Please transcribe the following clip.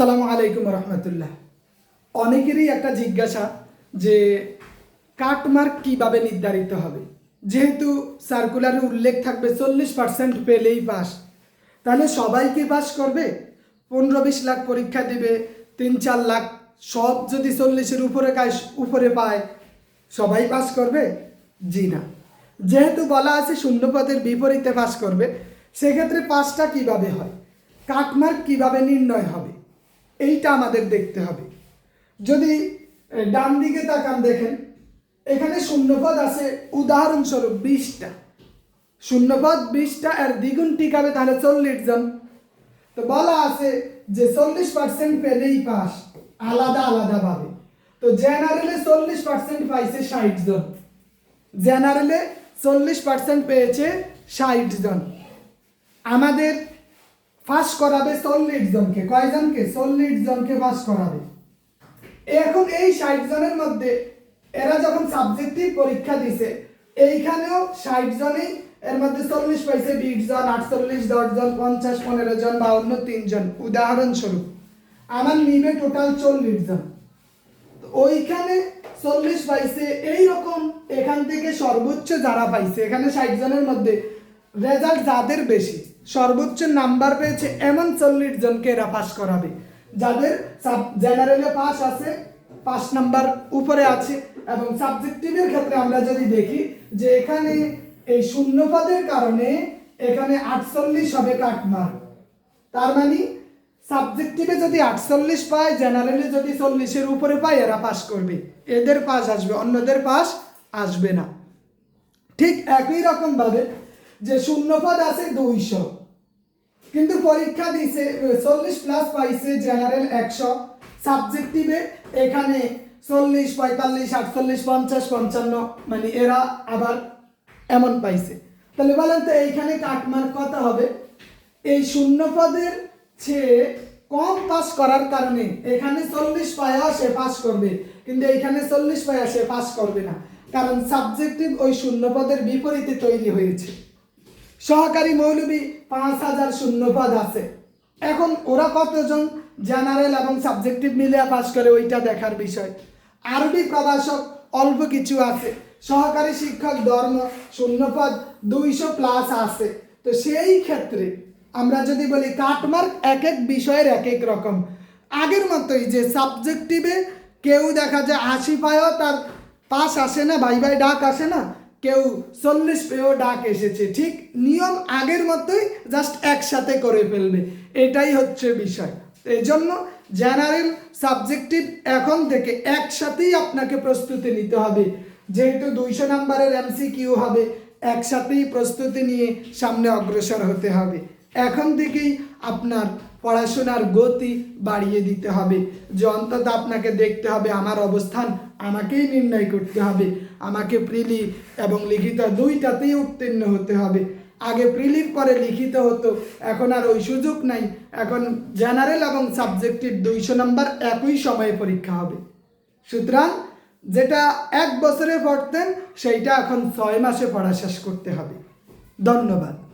আসসালামু আলাইকুম রহমতুল্লাহ। অনেকেরই একটা জিজ্ঞাসা যে কাটমার্ক কীভাবে নির্ধারিত হবে? যেহেতু সার্কুলারে উল্লেখ থাকবে চল্লিশ পার্সেন্ট পেলেই পাস তাহলে সবাই কি পাস করবে? পনেরো বিশ লাখ পরীক্ষা দেবে তিন চার লাখ, সব যদি চল্লিশের উপরে কাজ, উপরে পায়, সবাই পাস করবে? জি না। যেহেতু বলা আছে শূন্য পদের বিপরীতে পাস করবে, সেক্ষেত্রে পাসটা কীভাবে হয়? কাটমার্ক কীভাবে নির্ণয় হবে? এইটা আমাদের দেখতে হবে। যদি ডান দিকে তাকান দেখেন, এখানে শূন্যপদ আছে, উদাহরণস্বরূপ বিশটা। শূন্যপদ বিশটা আর দ্বিগুণ টিকাবে তাহলে চল্লিশ জন। তো বলা আছে যে চল্লিশ পার্সেন্ট পেলেই পাস, আলাদা আলাদা ভাবে। তো জেনারেলে চল্লিশ পার্সেন্ট পাইছে ষাট জন। জেনারেলে চল্লিশ পার্সেন্ট পেয়েছে ষাট জন। আমাদের পাস করাবে চল্লিশ জনকে। কয়জনকে? চল্লিশ জনকে পাস করাবে। এখন এই ষাট জনের মধ্যে এরা যখন সাবজেক্টিভ পরীক্ষা দিছে, এইখানেও ষাট জনই এর মধ্যে চল্লিশ পাইছে, বিশ জন, আটচল্লিশ, দশ জন, পঞ্চাশ, পনেরো জন, বাউন্ন তিনজন উদাহরণস্বরূপ, আমার নিবে টোটাল চল্লিশ জন। ওইখানে চল্লিশ পাইছে এই রকম এখান থেকে সর্বোচ্চ যারা পাইছে, এখানে ষাট জনের মধ্যে রেজাল্ট যাদের বেশি, সর্বোচ্চ নাম্বার পেয়েছে এমন চল্লিশ জনকে এরা পাস করাবে। যাদের সাব জেনারেলে পাস আছে পাঁচ নাম্বার উপরে আছে এবং সাবজেক্টিভের ক্ষেত্রে আমরা যদি দেখি যে এখানে এই শূন্যপদের কারণে এখানে আটচল্লিশ হবে কাটমার্ক তার মানে সাবজেক্টিভে যদি আটচল্লিশ পায় জেনারেলে যদি চল্লিশের উপরে পায়, এরা পাস করবে। এদের পাস আসবে, অন্যদের পাস আসবে না। ঠিক একই রকম যে শূন্যপদ আছে দুইশো। কিন্তু পরীক্ষা দিছে চল্লিশ প্লাস পাইছে জেনারেল একশো। সাবজেক্টিভে এখানে চল্লিশ, পঁয়তাল্লিশ, আটচল্লিশ, পঞ্চাশ, পঞ্চান্ন মানে এরা আবার এমন পাইছে। তাহলে বলেন তো এইখানে কাটমার্ক কত হবে? এই শূন্য পদের চেয়ে কম পাস করার কারণে এখানে চল্লিশ পায়া সে পাস করবে, কিন্তু এইখানে চল্লিশ পায়া সে পাস করবে না। কারণ সাবজেক্টিভ ওই শূন্য পদের বিপরীতে তৈরি হয়েছে। সহকারী মৌলবী পাঁচ হাজার শূন্যপদ আছে। এখন ওরা কতজন জেনারেল এবং সাবজেক্টিভ মিলিয়ে পাস করে ওইটা দেখার বিষয়। আরবি প্রভাষক অল্প কিছু আছে। সহকারী শিক্ষক ধর্ম শূন্যপদ দুইশো প্লাস আছে। তো সেই ক্ষেত্রে আমরা যদি বলি কাটমার্ক এক এক বিষয়ের এক এক রকম। আগের মতোই যে সাবজেক্টিভে কেউ দেখা যায় আশি পায়ও তার পাস আসে না, ভাই ভাই ডাক আসে না কেউ চল্লিশ পেয়েও ডাক এসেছে। ঠিক নিয়ম আগের মতোই জাস্ট একসাথে করে ফেলবে। এটাই হচ্ছে বিষয়। এই জন্য জেনারেল সাবজেক্টিভ এখন থেকে একসাথেই আপনাকে প্রস্তুতি নিতে হবে। যেহেতু দুইশো নাম্বারের এমসি কিউ হবে, একসাথেই প্রস্তুতি নিয়ে সামনে অগ্রসর হতে হবে। এখন থেকেই আপনার পড়াশোনার গতি বাড়িয়ে দিতে হবে। যে অন্তত আপনাকে দেখতে হবে আমার অবস্থান, আমাকেই নির্ণয় করতে হবে। আমাকে প্রিলি এবং লিখিত দুইটাতেই উত্তীর্ণ হতে হবে। আগে প্রিলির পরে লিখিত হতো, এখন আর ওই সুযোগ নাই। এখন জেনারেল এবং সাবজেক্টিভ দুইশো নাম্বার একই সময়ে পরীক্ষা হবে। সুতরাং যেটা এক বছরে পড়তেন, সেইটা এখন ছয় মাসে পড়া শেষ করতে হবে। ধন্যবাদ।